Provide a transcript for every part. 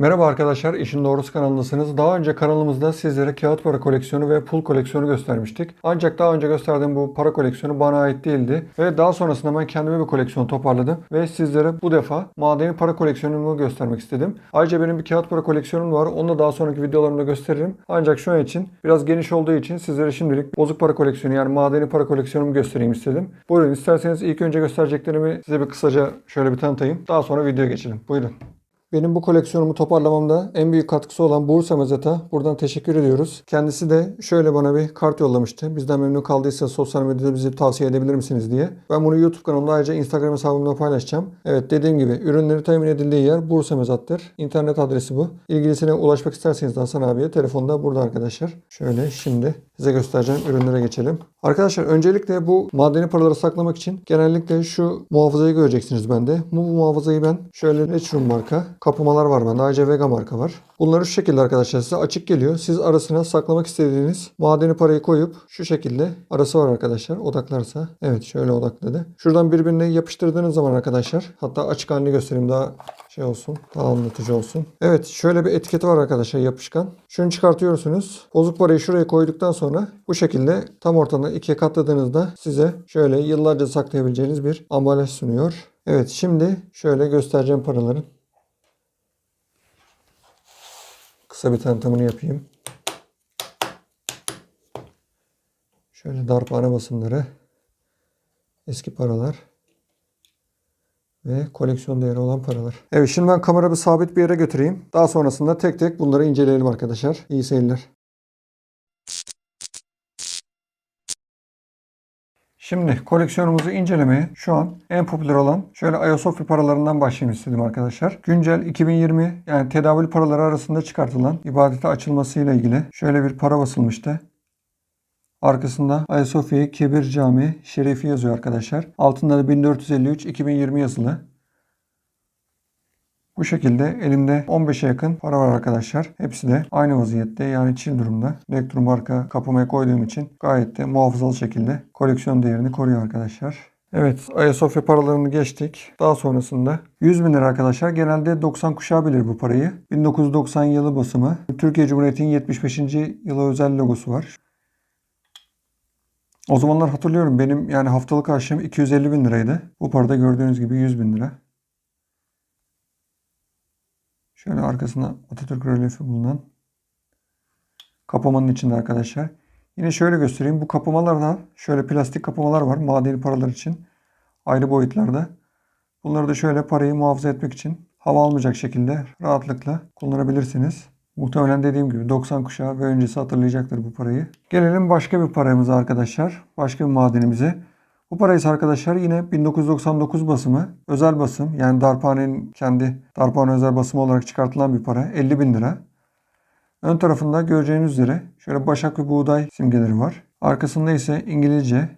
Merhaba arkadaşlar, İşin Doğrusu kanalındasınız. Daha önce kanalımızda sizlere kağıt para koleksiyonu ve pul koleksiyonu göstermiştik. Ancak daha önce gösterdiğim bu para koleksiyonu bana ait değildi. Ve daha sonrasında ben kendime bir koleksiyon toparladım. Ve sizlere bu defa madeni para koleksiyonumu göstermek istedim. Ayrıca benim bir kağıt para koleksiyonum var. Onu da daha sonraki videolarımda gösteririm. Ancak şu an için biraz geniş olduğu için sizlere şimdilik bozuk para koleksiyonu yani madeni para koleksiyonumu göstereyim istedim. Buyurun isterseniz ilk önce göstereceklerimi size bir kısaca şöyle bir tanıtayım. Daha sonra videoya geçelim. Buyurun. Benim bu koleksiyonumu toparlamamda en büyük katkısı olan Bursa Mezat'a buradan teşekkür ediyoruz. Kendisi de şöyle bana bir kart yollamıştı. Bizden memnun kaldıysa sosyal medyada bizi tavsiye edebilir misiniz diye. Ben bunu YouTube kanalımda ayrıca Instagram hesabımda paylaşacağım. Evet dediğim gibi ürünleri temin edildiği yer Bursa Mezat'tır. İnternet adresi bu. İlgilisine ulaşmak isterseniz Hasan abiye telefonda burada arkadaşlar. Şöyle şimdi size göstereceğim ürünlere geçelim. Arkadaşlar öncelikle bu madeni paraları saklamak için genellikle şu muhafazayı göreceksiniz bende. Bu, bu muhafazayı ben şöyle Naturum marka kapamalar var bende. Ayrıca Vega marka var. Bunları şu şekilde arkadaşlar size açık geliyor. Siz arasına saklamak istediğiniz madeni parayı koyup şu şekilde arası var arkadaşlar. Odaklarsa. Evet şöyle odakladı. Şuradan birbirine yapıştırdığınız zaman arkadaşlar hatta açık halini göstereyim daha şey olsun. Daha anlatıcı olsun. Evet şöyle bir etiketi var arkadaşlar yapışkan. Şunu çıkartıyorsunuz. Bozuk parayı şuraya koyduktan sonra bu şekilde tam ortadan ikiye katladığınızda size şöyle yıllarca saklayabileceğiniz bir ambalaj sunuyor. Evet şimdi şöyle göstereceğim paraların. Kısa bir tanıtımını yapayım. Şöyle darphane basımları, eski paralar ve koleksiyon değeri olan paralar. Evet şimdi ben kameramı sabit bir yere götüreyim. Daha sonrasında tek tek bunları inceleyelim arkadaşlar. İyi seyirler. Şimdi koleksiyonumuzu incelemeye şu an en popüler olan şöyle Ayasofya paralarından başlayayım istedim arkadaşlar. Güncel 2020 yani tedavül paraları arasında çıkartılan ibadete açılmasıyla ilgili şöyle bir para basılmıştı. Arkasında Ayasofya Kebir Camii Şerifi yazıyor arkadaşlar. Altında da 1453-2020 yazılı. Bu şekilde elimde 15'e yakın para var arkadaşlar. Hepsi de aynı vaziyette yani çil durumda. Elektro marka kapamaya koyduğum için gayet de muhafazalı şekilde koleksiyon değerini koruyor arkadaşlar. Evet Ayasofya paralarını geçtik. Daha sonrasında 100 bin lira arkadaşlar. Genelde 90 kuşağı bilir bu parayı. 1990 yılı basımı. Türkiye Cumhuriyeti'nin 75. yılı özel logosu var. O zamanlar hatırlıyorum benim yani haftalık harçlığım 250 bin liraydı. Bu parada gördüğünüz gibi 100 bin lira. Şöyle arkasında Atatürk rölyefi bulunan kapamanın içinde arkadaşlar. Yine şöyle göstereyim. Bu kapamalarda şöyle plastik kapamalar var. Madeni paralar için. Ayrı boyutlarda. Bunları da şöyle parayı muhafaza etmek için hava almayacak şekilde rahatlıkla kullanabilirsiniz. Muhtemelen dediğim gibi 90 kuşağı ve öncesi hatırlayacaktır bu parayı. Gelelim başka bir paramıza arkadaşlar. Başka bir madenimize. Bu para ise arkadaşlar yine 1999 basımı özel basım yani darphanenin kendi darphane özel basımı olarak çıkartılan bir para 50 bin lira. Ön tarafında göreceğiniz üzere şöyle başak ve buğday simgeleri var. Arkasında ise İngilizce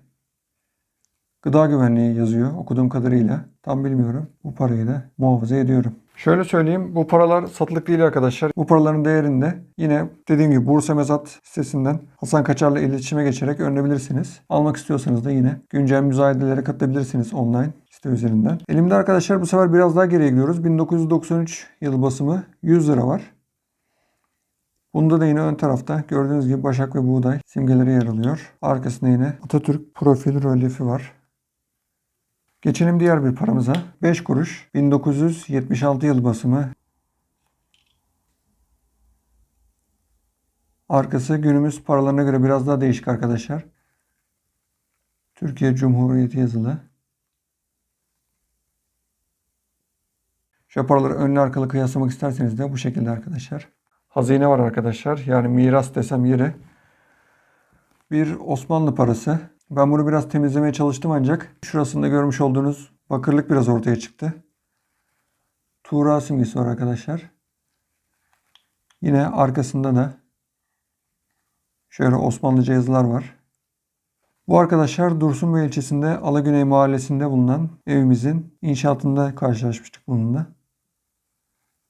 gıda güvenliği yazıyor okuduğum kadarıyla. Tam bilmiyorum. Bu parayı da muhafaza ediyorum. Şöyle söyleyeyim bu paralar satılık değil arkadaşlar. Bu paraların değerinde yine dediğim gibi Bursa Mezat sitesinden Hasan Kaçar'la iletişime geçerek öğrenebilirsiniz. Almak istiyorsanız da yine güncel müzayedelere katılabilirsiniz online site üzerinden. Elimde arkadaşlar bu sefer biraz daha geriye gidiyoruz. 1993 yılı basımı 100 lira var. Bunda da yine ön tarafta gördüğünüz gibi başak ve buğday simgeleri yer alıyor. Arkasında yine Atatürk profil rölyefi var. Geçelim diğer bir paramıza. 5 kuruş 1976 yıl basımı. Arkası günümüz paralarına göre biraz daha değişik arkadaşlar. Türkiye Cumhuriyeti yazılı. Şu paraları önlü arkalı kıyaslamak isterseniz de bu şekilde arkadaşlar. Hazine var arkadaşlar. Yani miras desem yeri. Bir Osmanlı parası. Ben bunu biraz temizlemeye çalıştım ancak şurasında görmüş olduğunuz bakırlık biraz ortaya çıktı. Tuğra simgesi var arkadaşlar. Yine arkasında da şöyle Osmanlıca yazılar var. Bu arkadaşlar Dursunbey ilçesinde Alagüney mahallesinde bulunan evimizin inşaatında karşılaşmıştık bununla.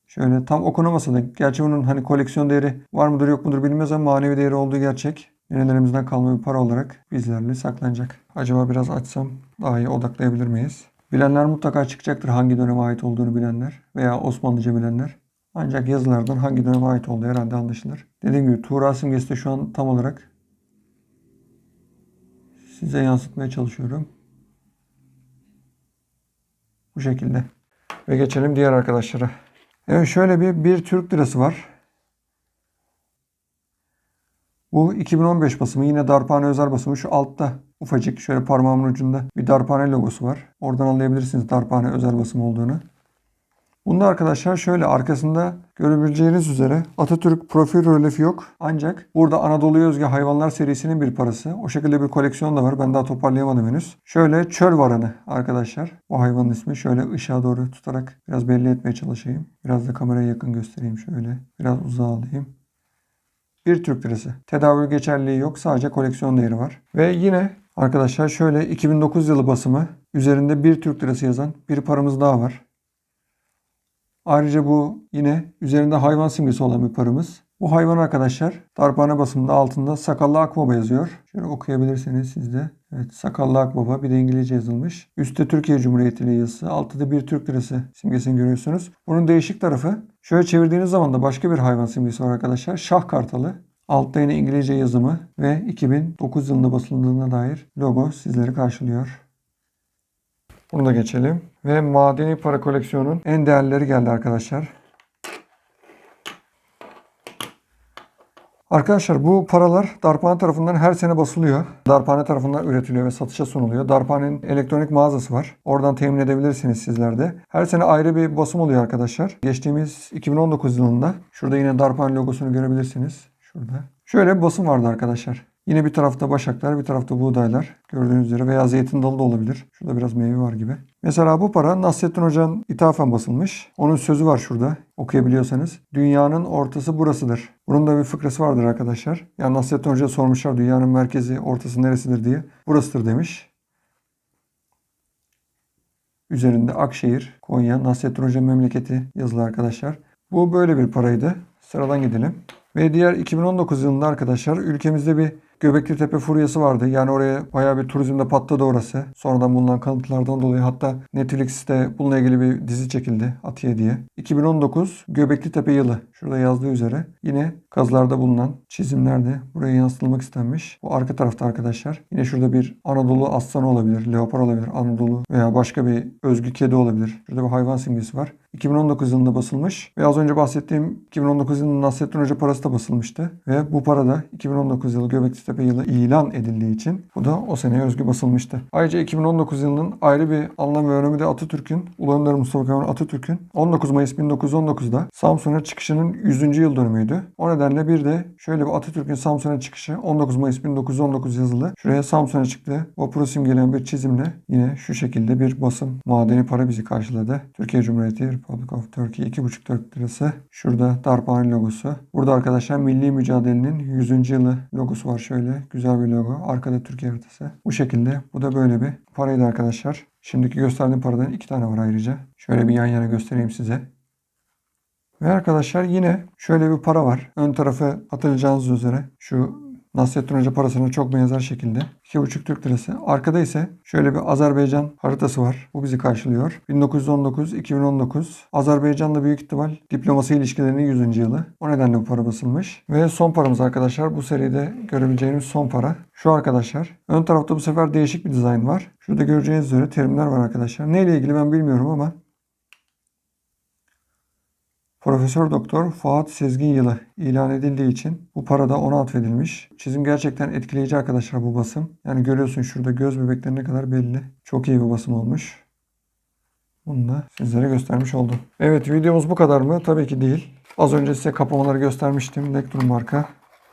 Şöyle tam okunamasa da gerçi bunun hani koleksiyon değeri var mıdır yok mudur bilmez ama manevi değeri olduğu gerçek. Nenelerimizden kalma bir para olarak bizlerle saklanacak. Acaba biraz açsam daha iyi odaklayabilir miyiz? Bilenler mutlaka çıkacaktır hangi döneme ait olduğunu bilenler veya Osmanlıca bilenler. Ancak yazılardan hangi döneme ait olduğu herhalde anlaşılır. Dediğim gibi Tuğra simgesi de şu an tam olarak size yansıtmaya çalışıyorum. Bu şekilde. Ve geçelim diğer arkadaşlara. Evet şöyle bir, bir Türk lirası var. Bu 2015 basımı yine darphane özel basımı. Şu altta ufacık şöyle parmağımın ucunda bir darphane logosu var. Oradan anlayabilirsiniz darphane özel basım olduğunu. Bunda arkadaşlar şöyle arkasında görebileceğiniz üzere Atatürk profil rölefi yok. Ancak burada Anadolu'ya özgü hayvanlar serisinin bir parası. O şekilde bir koleksiyon da var. Ben daha toparlayamadım henüz. Şöyle çöl varanı arkadaşlar. Bu hayvanın ismi. Şöyle ışığa doğru tutarak biraz belli etmeye çalışayım. Biraz da kameraya yakın göstereyim şöyle. Biraz uzağa alayım. Bir Türk lirası. Tedavül geçerliliği yok. Sadece koleksiyon değeri var. Ve yine arkadaşlar şöyle 2009 yılı basımı. Üzerinde bir Türk lirası yazan bir paramız daha var. Ayrıca bu yine üzerinde hayvan simgesi olan bir paramız. Bu hayvan arkadaşlar darphane basımında altında sakallı akbaba yazıyor. Şöyle okuyabilirsiniz siz de. Evet sakallı akbaba bir de İngilizce yazılmış. Üstte Türkiye Cumhuriyeti yazısı. Altta da bir Türk lirası simgesini görüyorsunuz. Bunun değişik tarafı şöyle çevirdiğiniz zaman da başka bir hayvan simgesi var arkadaşlar. Şah kartalı. Altta yine İngilizce yazımı ve 2009 yılında basıldığına dair logo sizleri karşılıyor. Bunu da geçelim. Ve madeni para koleksiyonun en değerleri geldi arkadaşlar. Arkadaşlar bu paralar Darphane tarafından her sene basılıyor. Darphane tarafından üretiliyor ve satışa sunuluyor. Darphane'nin elektronik mağazası var. Oradan temin edebilirsiniz sizler de. Her sene ayrı bir basım oluyor arkadaşlar. Geçtiğimiz 2019 yılında şurada yine Darphane logosunu görebilirsiniz. Şurada. Şöyle bir basım vardı arkadaşlar. Yine bir tarafta başaklar, bir tarafta buğdaylar. Gördüğünüz üzere veya zeytin dalı da olabilir. Şurada biraz meyve var gibi. Mesela bu para Nasrettin Hoca'nın ithafen basılmış. Onun sözü var şurada okuyabiliyorsanız. Dünyanın ortası burasıdır. Bunun da bir fıkrası vardır arkadaşlar. Yani Nasrettin Hoca'ya sormuşlar dünyanın merkezi ortası neresidir diye. Burasıdır demiş. Üzerinde Akşehir, Konya, Nasrettin Hoca memleketi yazılı arkadaşlar. Bu böyle bir paraydı. Sıradan gidelim. Ve diğer 2019 yılında arkadaşlar ülkemizde bir Göbekli Tepe furyası vardı. Yani oraya bayağı bir turizmde patladı orası. Sonradan bulunan kanıtlardan dolayı hatta Netflix'te bununla ilgili bir dizi çekildi Atiye diye. 2019 Göbekli Tepe yılı. Şurada yazdığı üzere yine kazılarda bulunan çizimlerde buraya yansıtılmak istenmiş. Bu arka tarafta arkadaşlar. Yine şurada bir Anadolu aslanı olabilir, leopar olabilir, Anadolu veya başka bir özgü kedi olabilir. Şurada bir hayvan simgesi var. 2019 yılında basılmış ve az önce bahsettiğim 2019 yılında Nasrettin Hoca parası da basılmıştı. Ve bu para da 2019 yılı Göbekli Tepe yılı ilan edildiği için bu da o seneye özgü basılmıştı. Ayrıca 2019 yılının ayrı bir anlam ve önemi de Atatürk'ün, Ulu Önder Mustafa Kemal Atatürk'ün 19 Mayıs 1919'da Samsun'a çıkışının 100. yıl dönümüydü. O nedenle bir de şöyle bir Atatürk'ün Samsun'a çıkışı 19 Mayıs 1919 yazılı. Şuraya Samsun'a çıktı. Vapuru simgeleyen bir çizimle yine şu şekilde bir basım madeni para bizi karşıladı. Türkiye Cumhuriyeti Republic of Turkey 2,5 Türk lirası. Şurada darphane logosu. Burada arkadaşlar milli mücadelenin 100. yılı logosu var şöyle. Güzel bir logo. Arkada Türkiye haritası. Bu şekilde. Bu da böyle bir paraydı arkadaşlar. Şimdiki gösterdiğim paradan iki tane var ayrıca. Şöyle bir yan yana göstereyim size. Ve arkadaşlar yine şöyle bir para var. Ön tarafı hatırlayacağınız üzere şu Nasrettin Hoca parasına çok benzer şekilde. 2,5 Türk lirası. Arkada ise şöyle bir Azerbaycan haritası var. Bu bizi karşılıyor. 1919-2019. Azerbaycan'la büyük ihtimal diplomasi ilişkilerinin 100. yılı. O nedenle bu para basılmış. Ve son paramız arkadaşlar. Bu seride görebileceğiniz son para. Şu arkadaşlar. Ön tarafta bu sefer değişik bir dizayn var. Şurada göreceğiniz üzere terimler var arkadaşlar. Neyle ilgili ben bilmiyorum ama Profesör Doktor Fuat Sezgin yılı ilan edildiği için bu para da ona atfedilmiş. Çizim gerçekten etkileyici arkadaşlar bu basım. Yani görüyorsun şurada göz bebekleri ne kadar belli. Çok iyi bir basım olmuş. Bunu da sizlere göstermiş oldum. Evet videomuz bu kadar mı? Tabii ki değil. Az önce size kapamaları göstermiştim. Lektrum marka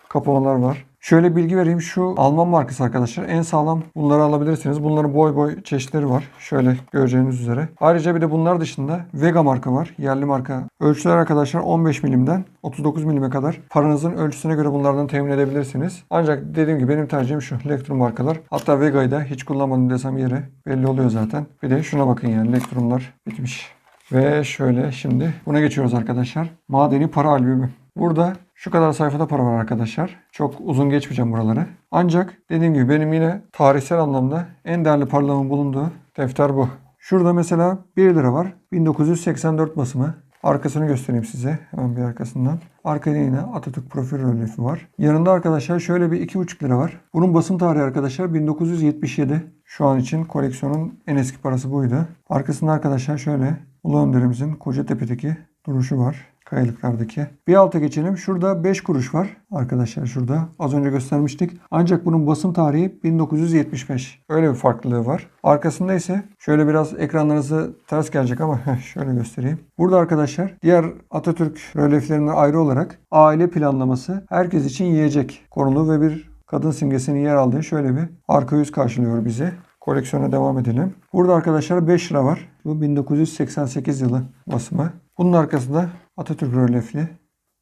kapamalar var. Şöyle bilgi vereyim. Şu Alman markası arkadaşlar. En sağlam bunları alabilirsiniz. Bunların boy boy çeşitleri var. Şöyle göreceğiniz üzere. Ayrıca bir de bunlar dışında Vega marka var. Yerli marka. Ölçüler arkadaşlar 15 milimden 39 milime kadar. Paranızın ölçüsüne göre bunlardan temin edebilirsiniz. Ancak dediğim gibi benim tercihim şu. Lektrum markalar. Hatta Vega'yı da hiç kullanmadım desem yeri belli oluyor zaten. Bir de şuna bakın yani. Lektrumlar bitmiş. Ve şöyle şimdi buna geçiyoruz arkadaşlar. Madeni para albümü. Burada şu kadar sayfada para var arkadaşlar. Çok uzun geçmeyeceğim buraları. Ancak dediğim gibi benim yine tarihsel anlamda en değerli paralarımın bulunduğu defter bu. Şurada mesela 1 lira var. 1984 basımı. Arkasını göstereyim size. Hemen bir arkasından. Arkada yine Atatürk profil rölyefi var. Yanında arkadaşlar şöyle bir 2,5 lira var. Bunun basım tarihi arkadaşlar 1977. Şu an için koleksiyonun en eski parası buydu. Arkasında arkadaşlar şöyle Ulu Önderimizin Kocatepe'deki duruşu var. Kayalıklardaki. Bir alta geçelim. Şurada 5 kuruş var. Arkadaşlar şurada. Az önce göstermiştik. Ancak bunun basım tarihi 1975. Öyle bir farklılığı var. Arkasında ise şöyle biraz ekranlarınızı ters gelecek ama şöyle göstereyim. Burada arkadaşlar diğer Atatürk rölyeflerinden ayrı olarak aile planlaması herkes için yiyecek konulu ve bir kadın simgesinin yer aldığı şöyle bir arka yüz karşılıyor bizi. Koleksiyona devam edelim. Burada arkadaşlar 5 lira var. Bu 1988 yılı basımı. Bunun arkasında Atatürk rölyefli.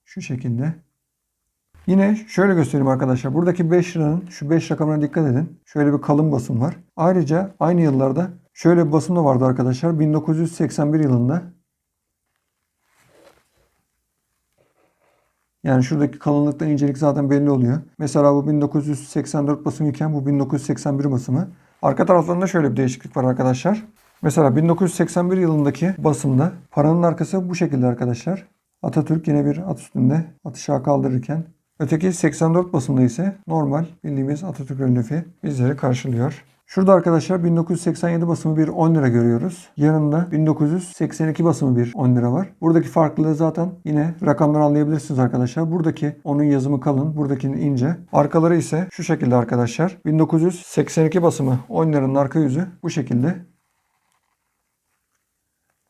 Şu şekilde. Yine şöyle göstereyim arkadaşlar. Buradaki 5 liranın şu 5 rakamına dikkat edin. Şöyle bir kalın basım var. Ayrıca aynı yıllarda şöyle bir basım da vardı arkadaşlar. 1981 yılında. Yani şuradaki kalınlıktan incelik zaten belli oluyor. Mesela bu 1984 basımı iken bu 1981 basımı. Arka taraflarında şöyle bir değişiklik var arkadaşlar. Mesela 1981 yılındaki basımda paranın arkası bu şekilde arkadaşlar. Atatürk yine bir at üstünde atı kaldırırken. Öteki 84 basımda ise normal bildiğimiz Atatürk rölyefi bizleri karşılıyor. Şurada arkadaşlar 1987 basımı bir 10 lira görüyoruz. Yanında 1982 basımı bir 10 lira var. Buradaki farklılığı zaten yine rakamları anlayabilirsiniz arkadaşlar. Buradaki onun yazımı kalın, buradakinin ince. Arkaları ise şu şekilde arkadaşlar. 1982 basımı 10 liranın arka yüzü bu şekilde.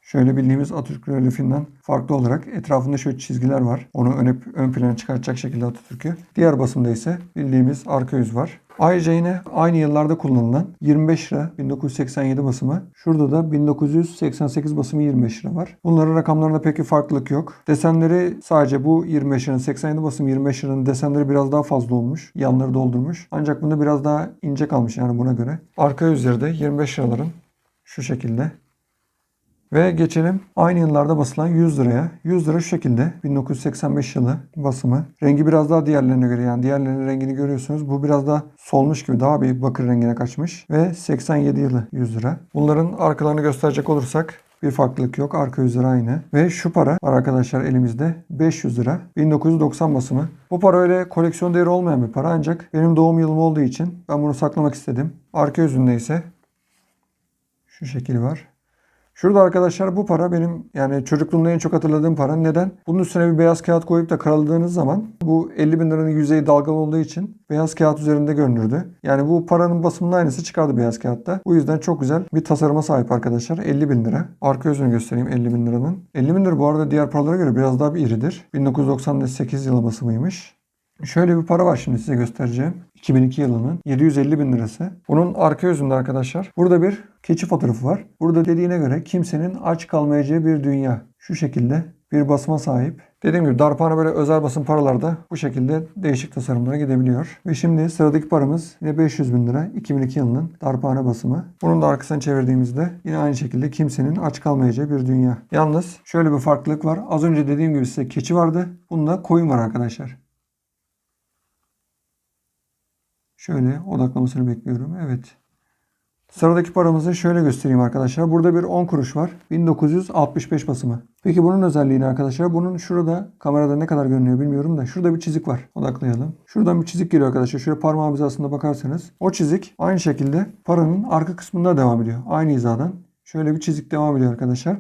Şöyle bildiğimiz Atatürk rölyefinden farklı olarak etrafında şöyle çizgiler var. Onu ön, ön plana çıkartacak şekilde Atatürk'ü. Diğer basımda ise bildiğimiz arka yüz var. Ayrıca yine aynı yıllarda kullanılan 25 lira 1987 basımı. Şurada da 1988 basımı 25 lira var. Bunların rakamlarında pek bir farklılık yok. Desenleri sadece bu 25 liranın 87 basım 25 liranın desenleri biraz daha fazla olmuş. Yanları doldurmuş. Ancak bunda biraz daha ince kalmış yani buna göre. Arka yüzleri de 25 liraların şu şekilde. Ve geçelim aynı yıllarda basılan 100 liraya. 100 lira şu şekilde 1985 yılı basımı. Rengi biraz daha diğerlerine göre yani diğerlerinin rengini görüyorsunuz. Bu biraz daha solmuş gibi daha bir bakır rengine kaçmış. Ve 87 yılı 100 lira. Bunların arkalarını gösterecek olursak bir farklılık yok. Arka yüzleri aynı. Ve şu para var arkadaşlar elimizde. 500 lira. 1990 basımı. Bu para öyle koleksiyon değeri olmayan bir para ancak benim doğum yılım olduğu için ben bunu saklamak istedim. Arka yüzünde ise şu şekil var. Şurada arkadaşlar bu para benim yani çocukluğumda en çok hatırladığım para. Neden? Bunun üstüne bir beyaz kağıt koyup da karaladığınız zaman bu 50 bin liranın yüzeyi dalgalı olduğu için beyaz kağıt üzerinde görünürdü. Yani bu paranın basımının aynısı çıkardı beyaz kağıtta. Bu yüzden çok güzel bir tasarıma sahip arkadaşlar. 50 bin lira. Arka yüzünü göstereyim 50 bin liranın. 50 bin lira bu arada diğer paralara göre biraz daha bir iridir. 1998 yılı basımıymış. Şöyle bir para var şimdi size göstereceğim. 2002 yılının 750 bin lirası. Bunun arka yüzünde arkadaşlar. Burada bir keçi fotoğrafı var. Burada dediğine göre kimsenin aç kalmayacağı bir dünya. Şu şekilde bir basma sahip. Dediğim gibi darphane böyle özel basım paralarda bu şekilde değişik tasarımlara gidebiliyor. Ve şimdi sıradaki paramız yine 500 bin lira 2002 yılının darphane basımı. Bunun da arkasını çevirdiğimizde yine aynı şekilde kimsenin aç kalmayacağı bir dünya. Yalnız şöyle bir farklılık var. Az önce dediğim gibi size keçi vardı. Bunda koyun var arkadaşlar. Şöyle odaklamasını bekliyorum. Evet. Sıradaki paramızı şöyle göstereyim arkadaşlar. Burada bir 10 kuruş var. 1965 basımı. Peki bunun özelliğini arkadaşlar. Bunun şurada kamerada ne kadar görünüyor bilmiyorum da şurada bir çizik var. Odaklayalım. Şuradan bir çizik geliyor arkadaşlar. Şöyle parmağım hizasında bakarsanız. O çizik aynı şekilde paranın arka kısmında devam ediyor. Aynı hizadan. Şöyle bir çizik devam ediyor arkadaşlar.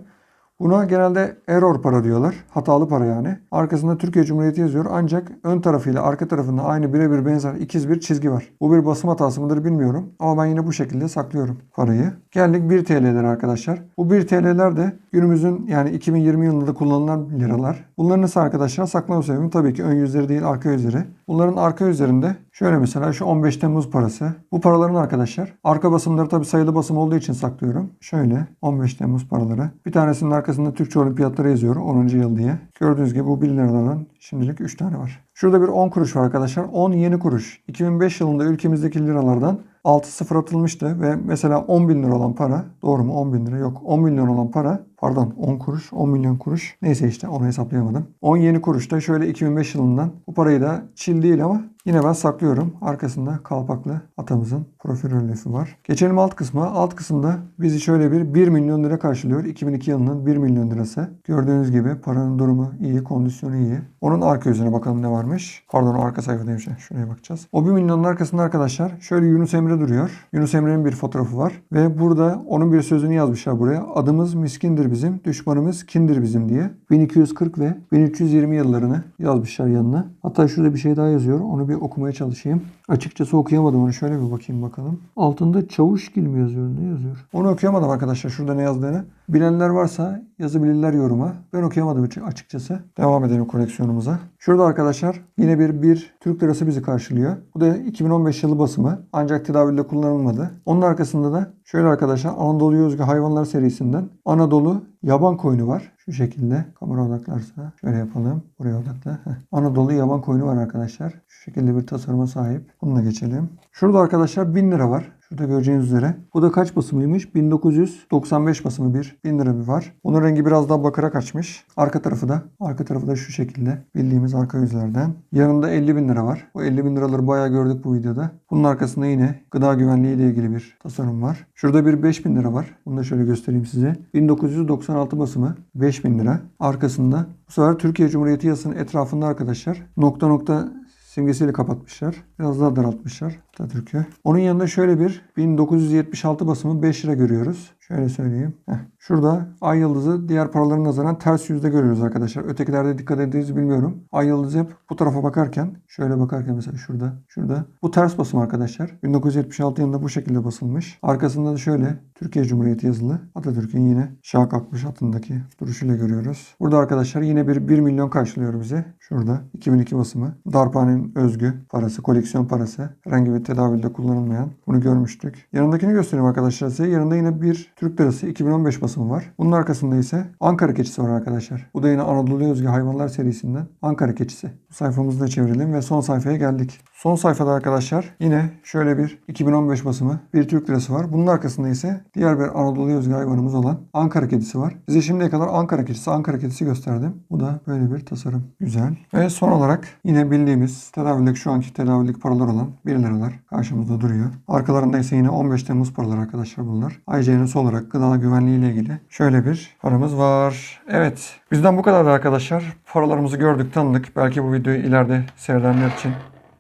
Buna genelde error para diyorlar. Hatalı para yani. Arkasında Türkiye Cumhuriyeti yazıyor. Ancak ön tarafıyla arka tarafında aynı birebir benzer ikiz bir çizgi var. Bu bir basım hatası mıdır bilmiyorum. Ama ben yine bu şekilde saklıyorum parayı. Geldik 1 TL'ler arkadaşlar. Bu 1 TL'ler de günümüzün yani 2020 yılında da kullanılan liralar. Bunların ise arkadaşlar saklama sebebim tabii ki ön yüzleri değil arka yüzleri. Bunların arka yüzlerinde şöyle mesela şu 15 Temmuz parası. Bu paraların arkadaşlar arka basımları tabii sayılı basım olduğu için saklıyorum. Şöyle 15 Temmuz paraları. Bir tanesinin arkasında Türkçe Olimpiyatları yazıyor 10. yıl diye. Gördüğünüz gibi bu 1 liradan şimdilik 3 tane var. Şurada bir 10 kuruş var arkadaşlar. 10 yeni kuruş. 2005 yılında ülkemizdeki liralardan 6 sıfır atılmıştı ve mesela 10 bin lira olan para doğru mu 10 bin lira yok 10 bin lira olan para Pardon 10 kuruş 10 milyon kuruş. Neyse işte onu hesaplayamadım. 10 yeni kuruş da şöyle 2005 yılından. Bu parayı da çil değil ama yine ben saklıyorum. Arkasında kalpaklı atamızın profil rölyefi var. Geçelim alt kısma. Alt kısımda bizi şöyle bir 1 milyon lira karşılıyor. 2002 yılının 1 milyon lirası. Gördüğünüz gibi paranın durumu iyi, kondisyonu iyi. Onun arka yüzüne bakalım ne varmış. Pardon o arka sayfadaymış. Şuraya bakacağız. O 1 milyonun arkasında arkadaşlar şöyle Yunus Emre duruyor. Yunus Emre'nin bir fotoğrafı var. Ve burada onun bir sözünü yazmışlar buraya. Adımız miskindir bizim, düşmanımız kindir bizim diye. 1240 ve 1320 yıllarını yazmışlar yanına. Hatta şurada bir şey daha yazıyor. Onu bir okumaya çalışayım. Açıkçası okuyamadım onu. Şöyle bir bakayım bakalım. Altında Çavuşgil mi yazıyor? Ne yazıyor? Onu okuyamadım arkadaşlar şurada ne yazdığını. Bilenler varsa yazabilirler yoruma. Ben okuyamadım açı- açıkçası. Devam edelim koleksiyonumuza. Şurada arkadaşlar yine bir, bir Türk lirası bizi karşılıyor. Bu da 2015 yılı basımı. Ancak tedavülde kullanılmadı. Onun arkasında da şöyle arkadaşlar Anadolu'ya özgü hayvanlar serisinden Anadolu yaban koyunu var. Şu şekilde kamera odaklarsa şöyle yapalım. Buraya odakla. Heh. Anadolu yaban koyunu var arkadaşlar. Şu şekilde bir tasarıma sahip. Bununla geçelim. Şurada arkadaşlar 1000 lira var. Şurada göreceğiniz üzere. Bu da kaç basımıymış? 1995 basımı bir 1000 lira bir var. Onun rengi biraz daha bakarak açmış. Arka tarafı da arka tarafı da şu şekilde. Bildiğimiz arka yüzlerden. Yanında 50 bin lira var. Bu 50 bin liraları bayağı gördük bu videoda. Bunun arkasında yine gıda güvenliği ile ilgili bir tasarım var. Şurada bir 5000 lira var. Bunu da şöyle göstereyim size. 1996 basımı 5000 lira. Arkasında bu sefer Türkiye Cumhuriyeti yasının etrafında arkadaşlar nokta nokta simgesiyle kapatmışlar. Biraz daha daraltmışlar Atatürk'ü. Onun yanında şöyle bir 1976 basımı 5 lira görüyoruz. Şöyle söyleyeyim. Heh. Şurada ay yıldızı diğer paraların nazaran ters yüzde görüyoruz arkadaşlar. Ötekilerde dikkat ediniz bilmiyorum. Ay yıldızı hep bu tarafa bakarken şöyle bakarken mesela şurada şurada. Bu ters basım arkadaşlar. 1976 yılında bu şekilde basılmış. Arkasında da şöyle Türkiye Cumhuriyeti yazılı. Atatürk'ün yine şah kalkmış atındaki duruşuyla görüyoruz. Burada arkadaşlar yine bir 1 milyon karşılıyor bize. Şurada 2002 basımı. Darphane'nin özgü parası, koleksiyon parası. Herhangi bir tedavülde kullanılmayan. Bunu görmüştük. Yanındakini göstereyim arkadaşlar size. Yanında yine bir Türk lirası 2015 basımı var. Bunun arkasında ise Ankara keçisi var arkadaşlar. Bu da yine Anadolu'ya özgü hayvanlar serisinden Ankara keçisi. Sayfamızı da çevirelim ve son sayfaya geldik. Son sayfada arkadaşlar yine şöyle bir 2015 basımı bir Türk lirası var. Bunun arkasında ise diğer bir Anadolu'ya özgü hayvanımız olan Ankara kedisi var. Size şimdiye kadar Ankara kedisi, Ankara kedisi gösterdim. Bu da böyle bir tasarım. Güzel. Ve son olarak yine bildiğimiz tedavüllik şu anki tedavüllik paralar olan 1 liralar karşımızda duruyor. Arkalarında ise yine 15 Temmuz paraları arkadaşlar bunlar. Son olarak gıda güvenliği ile ilgili şöyle bir paramız var. Evet. Bizden bu kadardı arkadaşlar. Paralarımızı gördük, tanıdık. Belki bu videoyu ileride seyredenler için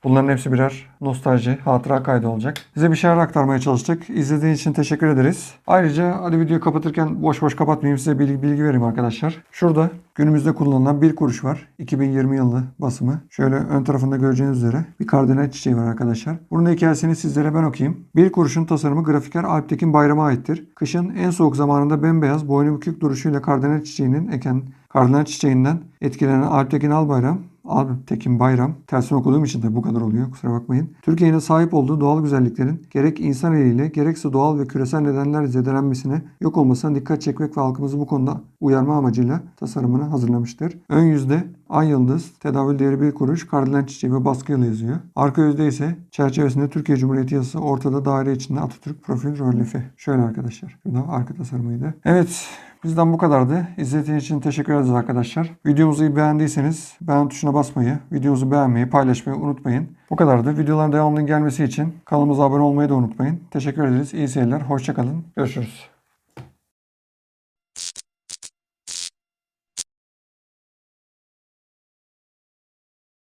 Bunların hepsi birer nostalji, hatıra kaydı olacak. Size bir şeyler aktarmaya çalıştık. İzlediğiniz için teşekkür ederiz. Ayrıca hadi videoyu kapatırken boş boş kapatmayayım size bilgi, bilgi vereyim arkadaşlar. Şurada günümüzde kullanılan bir kuruş var. 2020 yılı basımı. Şöyle ön tarafında göreceğiniz üzere bir kardinal çiçeği var arkadaşlar. Bunun hikayesini sizlere ben okuyayım. Bir kuruşun tasarımı grafiker Alptekin Bayram'a aittir. Kışın en soğuk zamanında bembeyaz, boynu bükük duruşuyla kardinal çiçeğinin eken kardinal çiçeğinden etkilenen Alptekin Albayram Alptekin Bayram. Tersine okuduğum için de bu kadar oluyor. Kusura bakmayın. Türkiye'nin sahip olduğu doğal güzelliklerin gerek insan eliyle gerekse doğal ve küresel nedenlerle zedelenmesine, yok olmasına dikkat çekmek ve halkımızı bu konuda uyarma amacıyla tasarımını hazırlamıştır. Ön yüzde ay yıldız, tedavül değeri bir kuruş, kardinal çiçeği ve baskıyla yazıyor. Arka yüzde ise çerçevesinde Türkiye Cumhuriyeti yazısı, ortada daire içinde Atatürk profil rölyefi. Şöyle arkadaşlar. Şurada arka tasarımıydı. Evet. Bizden bu kadardı. İzlediğiniz için teşekkür ederiz arkadaşlar. Videomuzu beğendiyseniz beğen tuşuna basmayı, videomuzu beğenmeyi, paylaşmayı unutmayın. Bu kadardı. Videoların devamının gelmesi için kanalımıza abone olmayı da unutmayın. Teşekkür ederiz. İyi seyirler. Hoşçakalın. Görüşürüz.